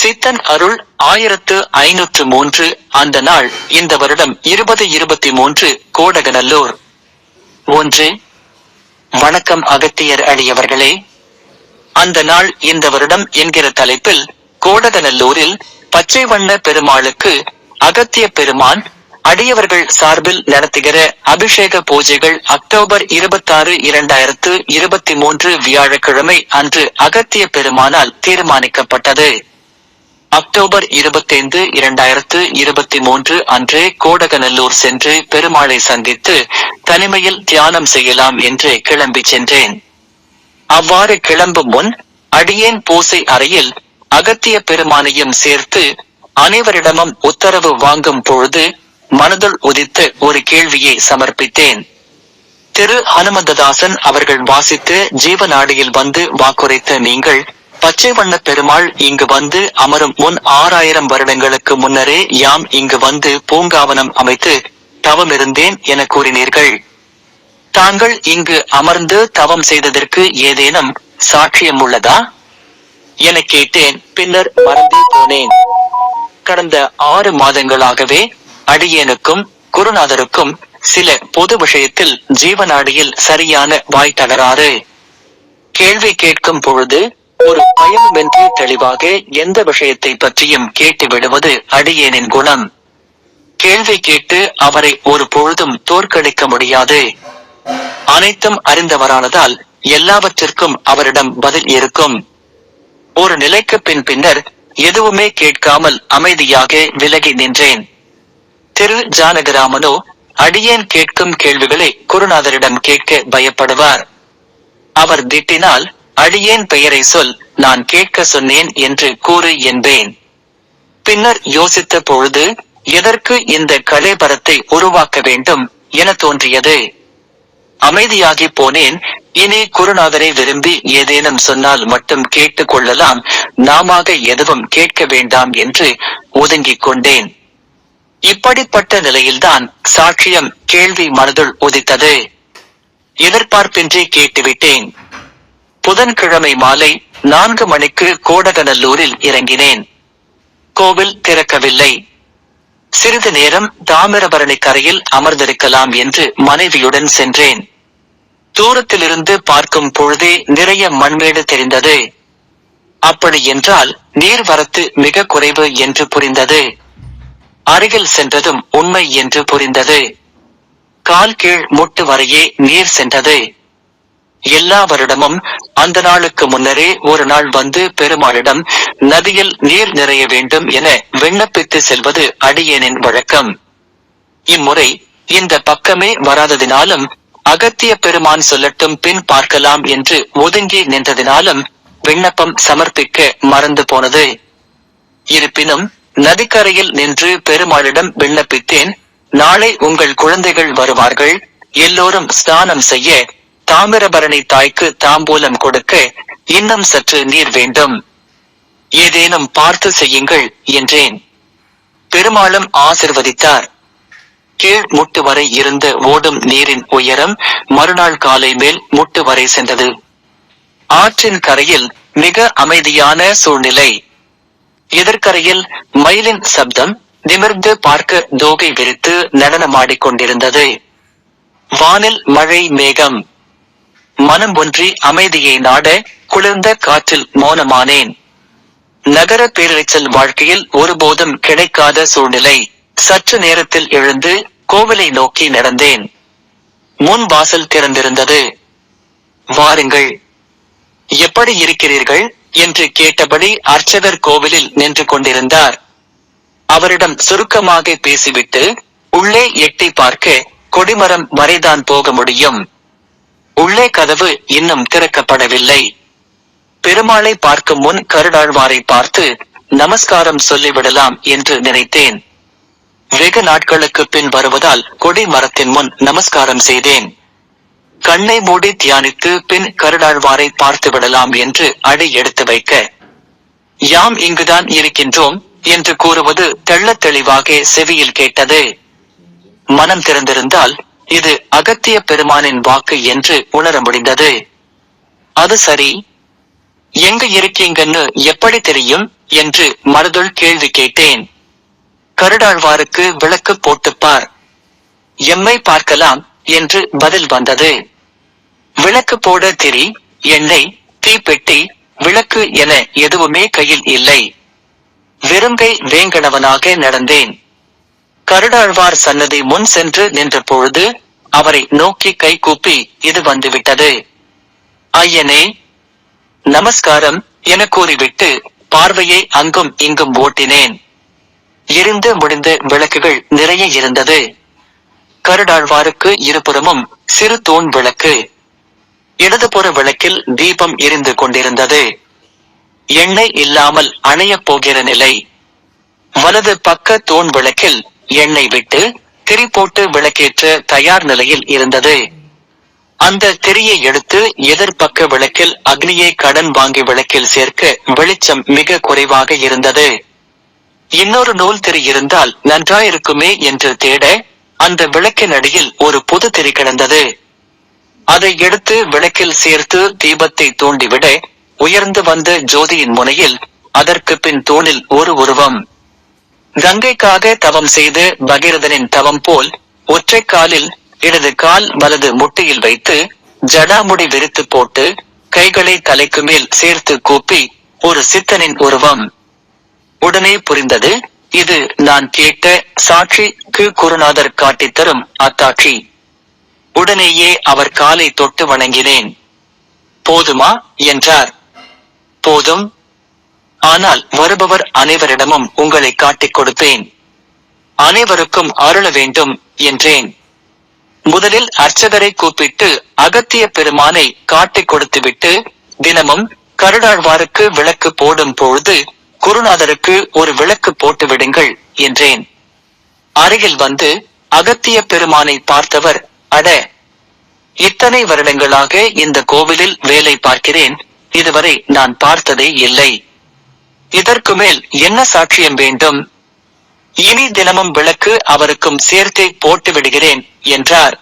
சித்தன் அருள் ஆயிரத்து ஐநூற்று மூன்று அந்த நாள் இந்த வருடம் இருபது இருபத்தி மூன்று கோடகநல்லூர். ஒன்று வணக்கம் அகத்தியர் அடியவர்களே. அந்த நாள் இந்த வருடம் என்கிற தலைப்பில் கோடகநல்லூரில் பச்சை வண்ண பெருமாளுக்கு அகத்திய பெருமான் அடியவர்கள் சார்பில் நடத்துகிற அபிஷேக பூஜைகள் அக்டோபர் இருபத்தாறு இரண்டாயிரத்து இருபத்தி மூன்று வியாழக்கிழமை அன்று அகத்திய பெருமானால் தீர்மானிக்கப்பட்டது. அக்டோபர் இருபத்தைந்து இரண்டாயிரத்து இருபத்தி மூன்று அன்று கோடகநல்லூர் சென்று பெருமாளை சந்தித்து தனிமையில் தியானம் செய்யலாம் என்று கிளம்பி சென்றேன். அவ்வாறு கிளம்பும் முன் அடியேன் பூசை அறையில் அகத்திய பெருமானையும் சேர்த்து அனைவரிடமும் உத்தரவு வாங்கும் பொழுது மனதுள் உதித்த ஒரு கேள்வியை சமர்ப்பித்தேன். திரு. ஹனுமந்ததாசன் அவர்கள் வாசித்து ஜீவநாடியில் வந்து வாக்குரைத்த நீங்கள் பச்சை வண்ண பெருமாள் இங்கு வந்து அமரும் முன் ஆறாயிரம் வருடங்களுக்கு முன்னரே யாம் இங்கு வந்து பூங்காவனம் அமைத்து தவமிருந்தேன் என கூறினீர்கள். தாங்கள் இங்கு அமர்ந்து தவம் செய்ததற்கு ஏதேனும் சாட்சியம் உள்ளதா? என கேட்டேன். பின்னர் மறந்தே போனேன். கடந்த ஆறு மாதங்களாகவே அடியேனுக்கும் குருநாதருக்கும் சில பொது விஷயத்தில் ஜீவநாடியில் சரியான வாய் தகராறு கேள்வி கேட்கும் பொழுது ஒரு பயமின்றி தெளிவாக எந்த விஷயத்தை பற்றியும் கேட்டு விடுவது அடியேனின் குணம். கேள்வி கேட்டு அவரை ஒரு பொழுதும் தோற்கடிக்க முடியாது. அனைத்தும் அறிந்தவரானதால் எல்லாவற்றிற்கும் அவரிடம் பதில் இருக்கும். ஒரு நிலைக்கு பின் பின்னர் எதுவுமே கேட்காமல் அமைதியாக விலகி நின்றேன். திரு ஜானகராமனோ அடியேன் கேட்கும் கேள்விகளை குருநாதரிடம் கேட்க பயப்படுவார். அவர் திட்டினால் அடியேன் பெயரை சொல் நான் கேட்க சொன்னேன் என்று கூறு என்பேன். பின்னர் யோசித்த பொழுது எதற்கு இந்த கலைபரத்தை உருவாக்க வேண்டும் என தோன்றியது. அமைதியாகி போனேன் இனி குருநாதரை விரும்பி ஏதேனும் சொன்னால் மட்டும் கேட்டுக் கொள்ளலாம் நாமாக எதுவும் கேட்க வேண்டாம் என்று ஒதுங்கிக் கொண்டேன். இப்படிப்பட்ட நிலையில்தான் சாட்சியம் கேள்வி மனதுள் உதித்தது. எதிர்பார்ப்பின்றி கேட்டுவிட்டேன். புதன்கிழமை மாலை நான்கு மணிக்கு கோடகநல்லூரில் இறங்கினேன். கோவில் திறக்கவில்லை. சிறிது நேரம் தாமிரபரணி கரையில் அமர்ந்திருக்கலாம் என்று மனைவியுடன் சென்றேன். தூரத்திலிருந்து பார்க்கும் பொழுதே நிறைய மண்மேடு தெரிந்தது. அப்படி என்றால் நீர்வரத்து மிக குறைவு என்று புரிந்தது. அருகில் சென்றதும் உண்மை என்று புரிந்தது. கால் கீழ் முட்டு வரையே நீர் சென்றது. எல்லா வருடமும் அந்த நாளுக்கு முன்னரே ஒரு நாள் வந்து பெருமாளிடம் நதியில் நீர் நிறைய வேண்டும் என விண்ணப்பித்து செல்வது அடியேனின் வழக்கம். இம்முறை இந்த பக்கமே வராததினாலும் அகத்திய பெருமான் சொல்லட்டும் பின் பார்க்கலாம் என்று ஒதுங்கி நின்றதினாலும் விண்ணப்பம் சமர்ப்பிக்க மறந்து போனது. இருப்பினும் நதிக்கரையில் நின்று பெருமாளிடம் விண்ணப்பித்தேன் நாளை உங்கள் குழந்தைகள் வருவார்கள் எல்லோரும் ஸ்நானம் செய்ய தாமிரபரணி தாய்க்கு தாம்பூலம் கொடுக்க இன்னும் சற்று நீர் வேண்டும். ஏதேனும் பார்த்து செய்யுங்கள் என்றேன். பெருமாளும் ஆசிர்வதித்தார். கீழ் முட்டு வரை இருந்து ஓடும் நீரின் உயரம் மறுநாள் காலை மேல் முட்டு வரை சென்றது. ஆற்றின் கரையில் மிக அமைதியான சூழ்நிலை. எதிர்கரையில் மயிலின் சப்தம் நிமிர்ந்து பார்க்க தோகை விரித்து நடனமாடிக்கொண்டிருந்தது வானில் மழை மேகம். மனம் ஒன்றி அமைதியை நாட குளிர்ந்த காற்றில் மௌனமானேன். நகர பேரிரைச்சல் வாழ்க்கையில் ஒருபோதும் கிடைக்காத சூழ்நிலை. சற்று நேரத்தில் எழுந்து கோவிலை நோக்கி நடந்தேன். முன் வாசல் திறந்திருந்தது. வாருங்கள். எப்படி இருக்கிறீர்கள்? என்று கேட்டபடி அர்ச்சகர் கோவிலில் நின்று கொண்டிருந்தார். அவரிடம் சுருக்கமாக பேசிவிட்டு உள்ளே எட்டி பார்க்க கொடிமரம் வரைதான் போக முடியும். உள்ளே கதவு இன்னும் திறக்கப்படவில்லை. பெருமாளை பார்க்கும் முன் கருடாழ்வாரை பார்த்து நமஸ்காரம் சொல்லிவிடலாம் என்று நினைத்தேன். வெகு நாட்களுக்கு பின் வருவதால் கொடி மரத்தின் முன் நமஸ்காரம் செய்தேன். கண்ணை மூடி தியானித்து பின் கருடாழ்வாரை பார்த்து விடலாம் என்று அடி எடுத்து வைக்க. யாம் இங்குதான் இருக்கின்றோம்? என்று கூறுவது தெள்ளத் தெளிவாக செவியில் கேட்டது. மனம் திறந்திருந்தால் இது அகத்திய பெருமானின் வாக்கு என்று உணர முடிந்தது. அது சரி. எங்க இருக்கீங்கன்னு எப்படி தெரியும் என்று மனதுள் கேள்வி கேட்டேன். கருடாழ்வாருக்கு விளக்கு போட்டுப்பார். எம்மை பார்க்கலாம் என்று பதில் வந்தது. விளக்கு போட திரி எண்ணெய் தீப்பெட்டி விளக்கு என எதுவுமே கையில் இல்லை. வெறுங்கை வேங்கணவனாக நடந்தேன். கருடாழ்வார் சன்னதி முன் சென்று நின்ற பொழுது அவரை நோக்கி கை கூப்பி இது வந்துவிட்டது. ஐயனே நமஸ்காரம் என கூறிவிட்டு பார்வையை அங்கும் இங்கும் ஓட்டினேன். எரிந்து முடிந்த விளக்குகள் நிறைய இருந்தது. கருடாழ்வாருக்கு இருபுறமும் சிறு தூண் விளக்கு. இடதுபுற விளக்கில் தீபம் எரிந்து கொண்டிருந்தது. எண்ணெய் இல்லாமல் அணையப் போகிற நிலை. வலது பக்க தூண் விளக்கில் எண்ணெய் விட்டு திரி போட்டு விளக்கேற்ற தயார் நிலையில் இருந்தது. அந்த திரியை எடுத்து எதிர்பக்க விளக்கில் அக்னியை கடன் வாங்கி விளக்கில் சேர்க்க வெளிச்சம் மிக குறைவாக இருந்தது. இன்னொரு நூல் திரி இருந்தால் நன்றாயிருக்குமே என்று தேட அந்த விளக்கின் அடியில் ஒரு புது திரி கிடந்தது. அதை எடுத்து விளக்கில் சேர்த்து தீபத்தை தூண்டிவிட உயர்ந்து வந்த ஜோதியின் முனையில் அதற்கு பின் தூணில் ஒரு உருவம். கங்கைக்காக தவம் செய்து பகீரதனின் தவம் போல் ஒற்றை காலில் இடது கால் வலது முட்டியில் வைத்து ஜடாமுடி விரித்து போட்டு கைகளை தலைக்கு மேல் சேர்த்து கூப்பி ஒரு சித்தனின் உருவம். உடனே புரிந்தது இது நான் கேட்ட சாட்சிக்கு குருநாதர் காட்டித் தரும் அத்தாட்சி. உடனேயே அவர் காலை தொட்டு வணங்கினேன். போதுமா? என்றார். போதும் ஆனால் வருபவர் அனைவரிடமும் உங்களை காட்டிக் கொடுப்பேன். அனைவருக்கும் அருள வேண்டும் என்றேன். முதலில் அர்ச்சகரை கூப்பிட்டு அகத்திய பெருமானை காட்டிக் கொடுத்துவிட்டு தினமும் கருடாழ்வாருக்கு விளக்கு போடும் பொழுது குருநாதருக்கு ஒரு விளக்கு போட்டு விடுங்கள் என்றேன். அருகில் வந்து அகத்திய பெருமானை பார்த்தவர் அட இத்தனை வருடங்களாக இந்த கோவிலில் வேலை பார்க்கிறேன். இதுவரை நான் பார்த்ததே இல்லை. இதற்கு மேல் என்ன சாட்சியம் வேண்டும்? இனி தினமும் விளக்கு அவருக்கும் சேர்த்தே போட்டு விடுகிறேன் என்றார்.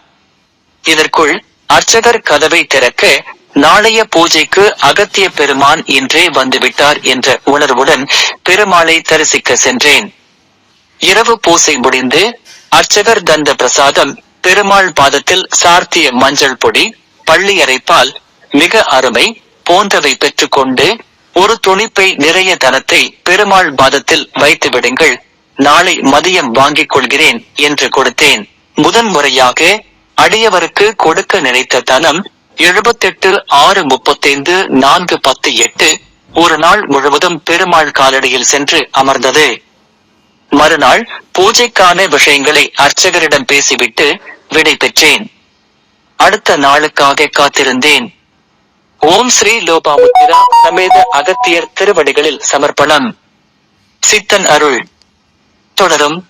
இதற்குள் அர்ச்சகர் கதவை திறக்க நாளைய பூஜைக்கு அகத்திய பெருமான் இன்றே வந்துவிட்டார் என்ற உணர்வுடன் பெருமாளை தரிசிக்க சென்றேன். இரவு பூசை முடிந்து அர்ச்சகர் தந்த பிரசாதம் பெருமாள் பாதத்தில் சார்த்திய மஞ்சள் பொடி பள்ளி அரைப்பால் மிக அருமை போன்றவை பெற்றுக்கொண்டு ஒரு துணிப்பை நிறைய தனத்தை பெருமாள் பாதத்தில் வைத்து விடுங்கள். நாளை மதியம் வாங்கிக் கொள்கிறேன் என்று கொடுத்தேன். முதன் முறையாக அடியவருக்கு கொடுக்க நினைத்த தனம் எழுபத்தெட்டு ஆறு முப்பத்தைந்து நான்கு பத்து எட்டு ஒரு நாள் முழுவதும் பெருமாள் காலடியில் சென்று அமர்ந்தது. மறுநாள் பூஜைக்கான விஷயங்களை அர்ச்சகரிடம் பேசிவிட்டு விடை பெற்றேன். அடுத்த நாளுக்காக காத்திருந்தேன். ஓம் ஸ்ரீ லோபாமுத்திரா சமேத அகத்தியர் திருவடிகளில் சமர்ப்பணம். சித்தன் அருள். தொடரும்.